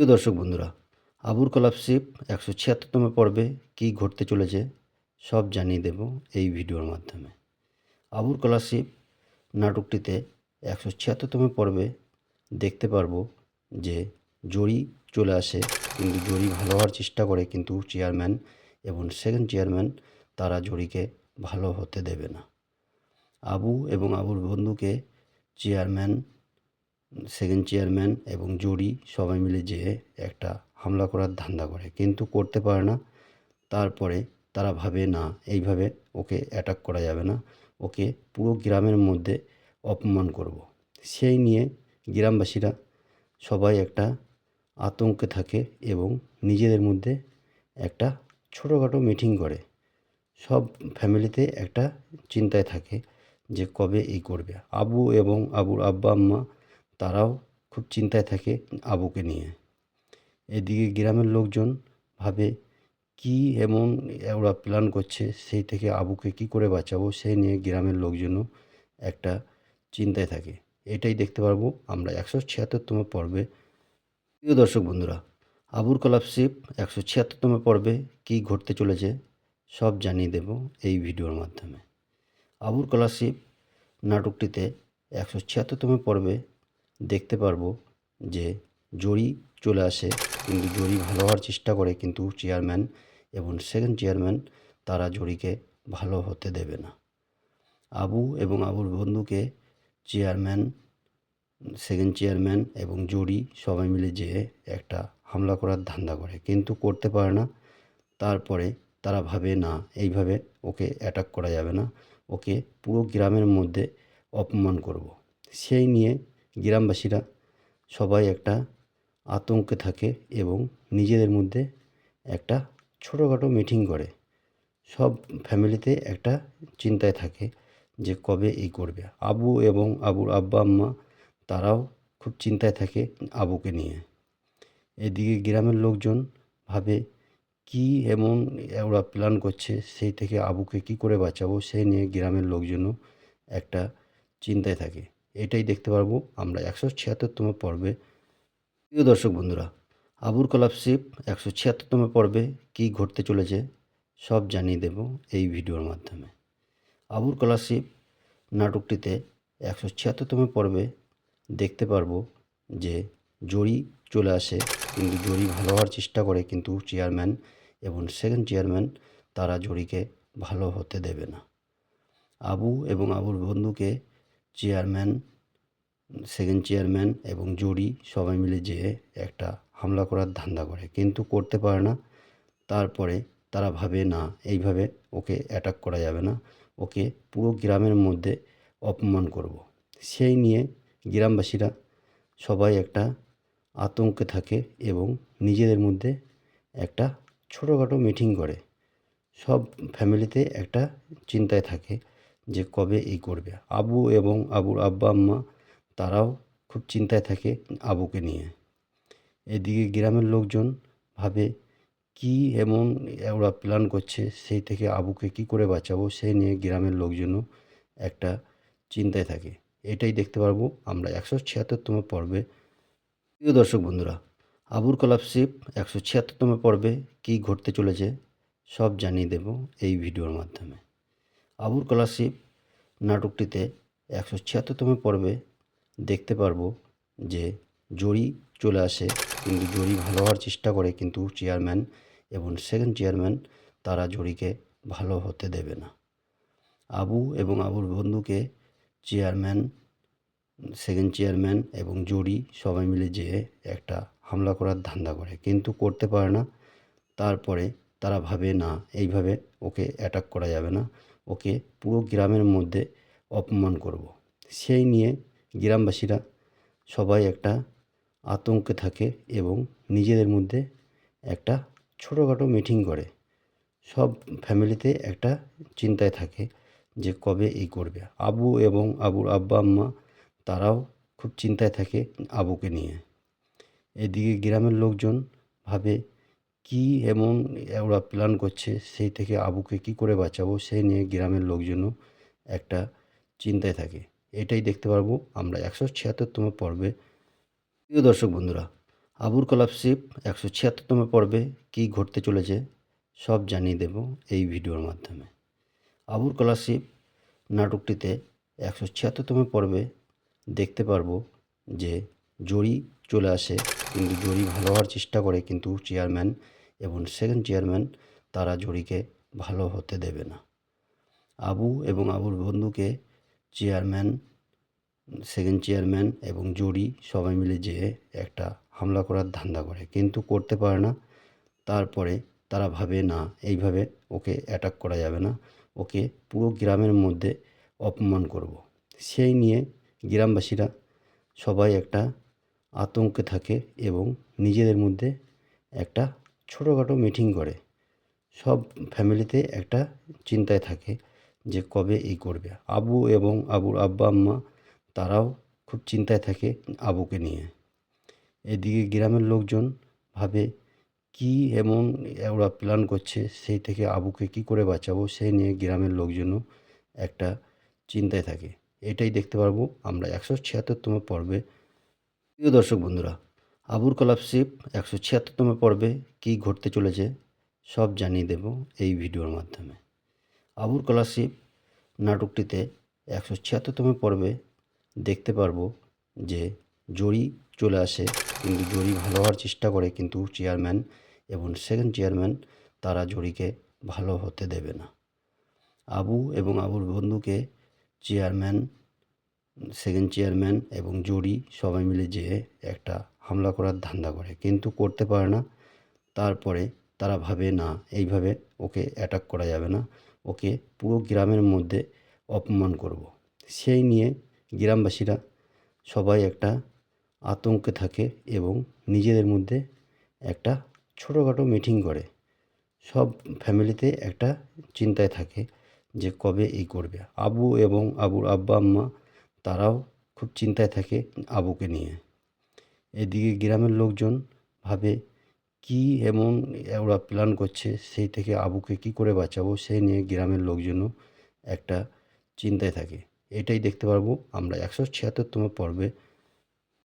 প্রিয় দর্শক বন্ধুরা আবুর কলাপশিপ একশো ছিয়াত্তরতম পর্বে কী ঘটতে চলেছে সব জানিয়ে দেব এই ভিডিওর মাধ্যমে। আবুর কলারশিপ নাটকটিতে একশো ছিয়াত্তরতম পর্বে দেখতে পারব যে জড়ি চলে আসে, কিন্তু জড়ি ভালো হওয়ার চেষ্টা করে, কিন্তু চেয়ারম্যান এবং সেকেন্ড চেয়ারম্যান তারা জড়িকে ভালো হতে দেবে না। আবু এবং আবুর বন্ধুকে চেয়ারম্যান সেকেন্ড চেয়ারম্যান এবং জুরি সবাই মিলে যেয়ে একটা হামলা করার ধান্দা করে। কিন্তু করতে পারে না। তারপরে তারা ভাবে, না, এইভাবে ওকে অ্যাটাক করা যাবে না। ওকে পুরো গ্রামের মধ্যে অপমান করব। সেই নিয়ে গ্রামবাসীরা সবাই একটা আতঙ্কে থাকে এবং নিজেদের মধ্যে একটা ছোটোখাটো মিটিং করে। সব ফ্যামিলিতে একটা চিন্তায় থাকে যে কবে এই করবে। আবু এবং আবুর আব্বা, আম্মা তারাও খুব চিন্তায় থাকে আবুকে নিয়ে। এদিকে গ্রামের লোকজন ভাবে, কি এমন ওরা প্ল্যান করছে? সেই থেকে আবুকে কি করে বাঁচাবো? সেই নিয়ে গ্রামের লোকজনও একটা চিন্তায় থাকে। এটাই দেখতে পারব আমরা একশো ছিয়াত্তরতম পর্বে। প্রিয় দর্শক বন্ধুরা, আবুর কলাপশিপ একশো ছিয়াত্তরতম পর্বে কী ঘটতে চলেছে সব জানিয়ে দেব এই ভিডিওর মাধ্যমে। আবুর কলারশিপ নাটকটিতে একশো ছিয়াত্তরতম পর্বে দেখতে পারব যে জড়ি চলে আসে। কিন্তু জড়ি ভালো হওয়ার চেষ্টা করে কিন্তু চেয়ারম্যান এবং সেকেন্ড চেয়ারম্যান তারা জড়িকে ভালো হতে দেবে না। আবু এবং আবুর বন্ধুকে চেয়ারম্যান, সেকেন্ড চেয়ারম্যান এবং জুরি সবাই মিলে যেয়ে একটা হামলা করার ধান্দা করে। কিন্তু করতে পারে না। তারপরে তারা ভাবে, না, এইভাবে ওকে অ্যাটাক করা যাবে না। ওকে পুরো গ্রামের মধ্যে অপমান করব। সেই নিয়ে গ্রামবাসীরা সবাই একটা আতঙ্কে থাকে এবং নিজেদের মধ্যে একটা ছোটোখাটো মিটিং করে। সব ফ্যামিলিতে একটা চিন্তায় থাকে যে কবে এই করবে। আবু এবং আবুর আব্বা, আম্মা তারাও খুব চিন্তায় থাকে আবুকে নিয়ে। এদিকে গ্রামের লোকজন ভাবে কি এমন ওরা প্ল্যান করছে, সেই থেকে আবুকে কি করে বাঁচাবো, সেই নিয়ে গ্রামের লোকজনও একটা চিন্তায় থাকে। এটাই দেখতে পারব আমরা একশো ছিয়াত্তরতম পর্বে। প্রিয় দর্শক বন্ধুরা আবুর কলাপশিপ একশো ছিয়াত্তরতম পর্বে কী ঘটতে চলেছে সব জানিয়ে দেব এই ভিডিওর মাধ্যমে। আবুর কলারশিপ নাটকটিতে একশো ছিয়াত্তরতম পর্বে দেখতে পারব যে জড়ি চলে আসে, কিন্তু জড়ি ভালো হওয়ার চেষ্টা করে, কিন্তু চেয়ারম্যান এবং সেকেন্ড চেয়ারম্যান তারা জড়িকে ভালো হতে দেবে না। আবু এবং আবুর বন্ধুকে চেয়ারম্যান, সেকেন্ড চেয়ারম্যান এবং জুরি সবাই মিলে যেয়ে একটা হামলা করার ধান্দা করে। কিন্তু করতে পারে না। তারপরে তারা ভাবে, না, এইভাবে ওকে অ্যাটাক করা যাবে না। ওকে পুরো গ্রামের মধ্যে অপমান করব। সেই নিয়ে গ্রামবাসীরা সবাই একটা আতঙ্কে থাকে এবং নিজেদের মধ্যে একটা ছোটোখাটো মিটিং করে। সব ফ্যামিলিতে একটা চিন্তায় থাকে। যে কবে এই করবে। আবু এবং আবুর আব্বা, আম্মা তারাও খুব চিন্তায় থাকে আবুকে নিয়ে। এদিকে গ্রামের লোকজন ভাবে, কি এমন ওরা প্ল্যান করছে? সেই থেকে আবুকে কি করে বাঁচাবো? সেই নিয়ে গ্রামের লোকজনও একটা চিন্তায় থাকে। এটাই দেখতে পারব আমরা একশো ছিয়াত্তরতম পর্বে। প্রিয় দর্শক বন্ধুরা, আবুর কলাপশিপ একশো ছিয়াত্তরতম পর্বে কী ঘটতে চলেছে সব জানিয়ে দেব এই ভিডিওর মাধ্যমে। আবুর কলারশিপ নাটকটিতে একশো ছিয়াত্তরতম পর্বে দেখতে পারব যে জড়ি চলে আসে, কিন্তু জড়ি ভালো হওয়ার চেষ্টা করে, কিন্তু চেয়ারম্যান এবং সেকেন্ড চেয়ারম্যান তারা জড়িকে ভালো হতে দেবে না। আবু এবং আবুর বন্ধুকে চেয়ারম্যান, সেকেন্ড চেয়ারম্যান এবং জুরি সবাই মিলে যেয়ে একটা হামলা করার ধান্দা করে, কিন্তু করতে পারে না। তারপরে তারা ভাবে, না, এইভাবে ওকে অ্যাটাক করা যাবে না। ওকে পুরো গ্রামের মধ্যে অপমান করব। সেই নিয়ে গ্রামবাসীরা সবাই একটা আতঙ্কে থাকে এবং নিজেদের মধ্যে একটা ছোটোখাটো মিটিং করে। সব ফ্যামিলিতে একটা চিন্তায় থাকে যে কবে এই করবে। আবু এবং আবুর আব্বা, আম্মা তারাও খুব চিন্তায় থাকে আবুকে নিয়ে। এদিকে গ্রামের লোকজন ভাবে কি এমন ওরা প্ল্যান করছে, সেই থেকে আবুকে কি করে বাঁচাবো সেই নিয়ে গ্রামের লোকজনও একটা চিন্তায় থাকে। এটাই দেখতে পারব আমরা একশো ছিয়াত্তরতম পর্বে। প্রিয় দর্শক বন্ধুরা, আবুর কলাপশিপ একশো ছিয়াত্তরতম পর্বে কী ঘটতে চলেছে, সব জানিয়ে দেব এই ভিডিওর মাধ্যমে। আবুর কলারশিপ নাটকটিতে একশো ছিয়াত্তরতম পর্বে দেখতে পারব যে জড়ি চলে আসে, কিন্তু জড়ি ভালো হওয়ার চেষ্টা করে, কিন্তু চেয়ারম্যান এবং সেকেন্ড চেয়ারম্যান তারা জড়িকে ভালো হতে দেবে না। আবু এবং আবুর বন্ধুকে চেয়ারম্যান সেকেন্ড চেয়ারম্যান এবং জুরি সবাই মিলে যেয়ে একটা হামলা করার ধান্দা করে, কিন্তু করতে পারে না। তারপরে তারা ভাবে, না, এইভাবে ওকে অ্যাটাক করা যাবে না। ওকে পুরো গ্রামের মধ্যে অপমান করব। সেই নিয়ে গ্রামবাসীরা সবাই একটা আতঙ্কে থাকে এবং নিজেদের মধ্যে একটা ছোটোখাটো মিটিং করে, সব ফ্যামিলিতে একটা চিন্তায় থাকে যে কবে এই করবে। আবু এবং আবুর আব্বা, আম্মা তারাও খুব চিন্তায় থাকে আবুকে নিয়ে। এদিকে গ্রামের লোকজন ভাবে কি এমন ওরা প্ল্যান করছে, সেই থেকে আবুকে কি করে বাঁচাবো সেই নিয়ে গ্রামের লোকজনও একটা চিন্তায় থাকে। এটাই দেখতে পারব আমরা একশো ছিয়াত্তরতম পর্বে। প্রিয় দর্শক বন্ধুরা আবুর কলাপশিপ একশো ছিয়াত্তরতম পর্বে কী ঘটতে চলেছে সব জানিয়ে দেব এই ভিডিওর মাধ্যমে। আবুর কলারশিপ নাটকটিতে একশো ছিয়াত্তরতম পর্বে দেখতে পারব যে জড়ি চলে আসে, কিন্তু জড়ি ভালো হওয়ার চেষ্টা করে, কিন্তু চেয়ারম্যান এবং সেকেন্ড চেয়ারম্যান তারা জড়িকে ভালো হতে দেবে না। আবু এবং আবুর বন্ধুকে চেয়ারম্যান, সেকেন্ড চেয়ারম্যান এবং জুরি সবাই মিলে যেয়ে একটা হামলা করার ধান্দা করে, কিন্তু করতে পারে না। তারপরে তারা ভাবে, না, এইভাবে ওকে অ্যাটাক করা যাবে না। ওকে পুরো গ্রামের মধ্যে অপমান করব। সেই নিয়ে গ্রামবাসীরা সবাই একটা আতঙ্কে থাকে এবং নিজেদের মধ্যে একটা ছোটোখাটো মিটিং করে। সব ফ্যামিলিতে একটা চিন্তায় থাকে যে কবে এই করবে। আবু এবং আবুর আব্বা, আম্মা, তারাও খুব চিন্তায় থাকে আবুকে নিয়ে। এদিকে গ্রামের লোকজন ভাবে, কি এমন ওরা প্ল্যান করছে? সেই থেকে আবুকে কি করে বাঁচাবো? সেই নিয়ে গ্রামের লোকজনও একটা চিন্তায় থাকে। এটাই দেখতে পারব আমরা। একশো ছিয়াত্তরতম পর্বে